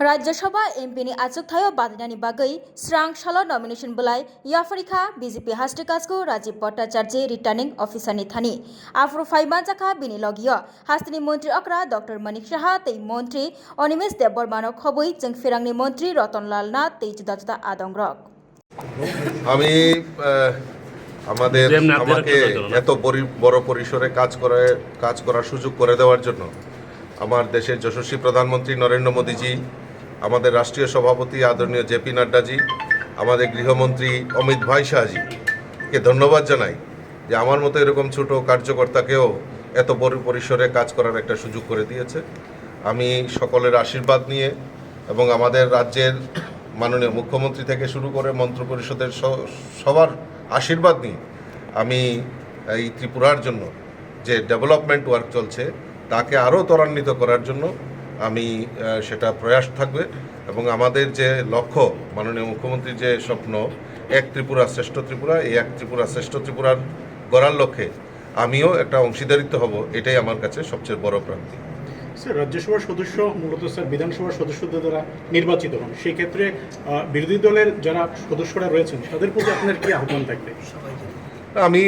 ರಾಜ್ಯಸಭಾ ಎಂಪಿನಿ ಆಚುಕ್ ಥಾಯೋ ಬಾದಿನಾನಿ ಬಗೈ ಸ್ರಾಂಗ್ ಶಾಲ nomination ಬಲಾಯ BJP BJP Rajiv Rajiv returning officer নিথানি ನಿಥಾನಿ ಆಫ್ರು ಫೈಮಾಂಚಾಖಾ ಬಿನಿ ಲಗಿಯ হাস্তিনি মন্ত্রী অক্রা ডক্টর মণিক সাহা তৈ মন্ত্রী অনিমেষ দেববর্মানো খবই চং ফিরাংনি মন্ত্রী রতনলাল না তৈ জুদা জুদা আদংরক আমি আমাদের আমাকে এত বড় পরিসরে কাজ করে কাজ করার সুযোগ করে দেওয়ার জন্য আমার দেশের যশস্বী প্রধানমন্ত্রী নরেন্দ্র মোদীজি আমাদের রাষ্ট্রীয় সভাপতি আদরণীয় জেপি নাড্ডাজি, আমাদের গৃহমন্ত্রী অমিত ভাই শাহজিকে ধন্যবাদ জানাই যে আমার মতো এরকম ছোট কার্যকর্তাকেও এত বড় পরিসরে কাজ করার একটা সুযোগ করে দিয়েছে। আমি সকলের আশীর্বাদ নিয়ে এবং আমাদের রাজ্যের মাননীয় মুখ্যমন্ত্রী থেকে শুরু করে মন্ত্রিপরিষদের সবার আশীর্বাদ নিয়ে আমি এই ত্রিপুরার জন্য যে ডেভেলপমেন্ট ওয়ার্ক চলছে তাকে আরও ত্বরান্বিত করার জন্য আমি সেটা প্রয়াস থাকবে। এবং আমাদের যে লক্ষ্য মাননীয় মুখ্যমন্ত্রীর যে স্বপ্ন এক ত্রিপুরা শ্রেষ্ঠ ত্রিপুরা এই এক ত্রিপুরা শ্রেষ্ঠ ত্রিপুরার গড়ার লক্ষ্যে আমিও একটা অংশীদারিত্ব হব এটাই আমার কাছে সবচেয়ে বড় প্রাপ্তি। স্যার রাজ্যসভার সদস্য মূলত স্যার বিধানসভার সদস্যদের দ্বারা নির্বাচিত হন। সেই ক্ষেত্রে বিরোধী দলের যারা সদস্যরা রয়েছেন তাদের প্রতি আপনার কি আহ্বান থাকবে? আমি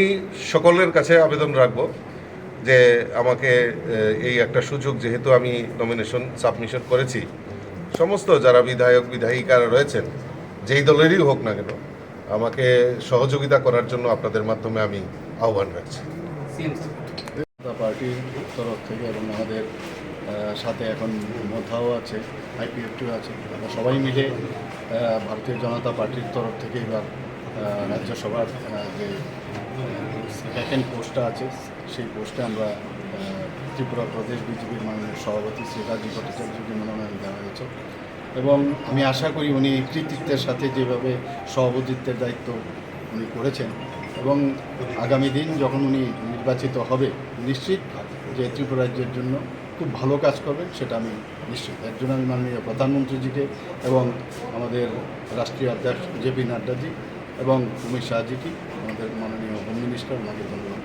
সকলের কাছে আবেদন রাখব যে আমাকে এই একটা সুযোগ যেহেতু আমি নমিনেশন সাবমিশন করেছি, সমস্ত যারা বিধায়ক, বিধায়িকারা রয়েছেন, যেই দলেরই হোক না কেন, আমাকে সহযোগিতা করার জন্য আপনাদের মাধ্যমে আমি আহ্বান রাখছি। পার্টির তরফ থেকে এবং আমাদের সাথে এখন মোথাও আছে আইপিএফটিও আছে, আমরা সবাই মিলে ভারতীয় জনতা পার্টির তরফ থেকে এবার রাজ্যসভার যে ভ্যাকেন্ট পোস্টটা আছে সেই পোস্টে আমরা ত্রিপুরা প্রদেশ বিজেপির মাননীয় সভাপতি শ্রী রাজীব ভট্টাচার্যকে মনোনয়ন দেওয়া হয়েছে। এবং আমি আশা করি উনি কৃতিত্বের সাথে যেভাবে সভাপতিত্বের দায়িত্ব উনি করেছেন এবং আগামী দিন যখন উনি নির্বাচিত হবে, নিশ্চিত যে ত্রিপুরা রাজ্যের জন্য খুব ভালো কাজ করবেন, সেটা আমি নিশ্চিত। এর জন্য আমি মাননীয় প্রধানমন্ত্রীজিকে এবং আমাদের রাষ্ট্রীয় অধ্যক্ষ জেপি নাড্ডাজি এবং অমিত শাহজিকে, আমাদের মাননীয় হোম মিনিস্টার ওনাকে ধন্যবাদ।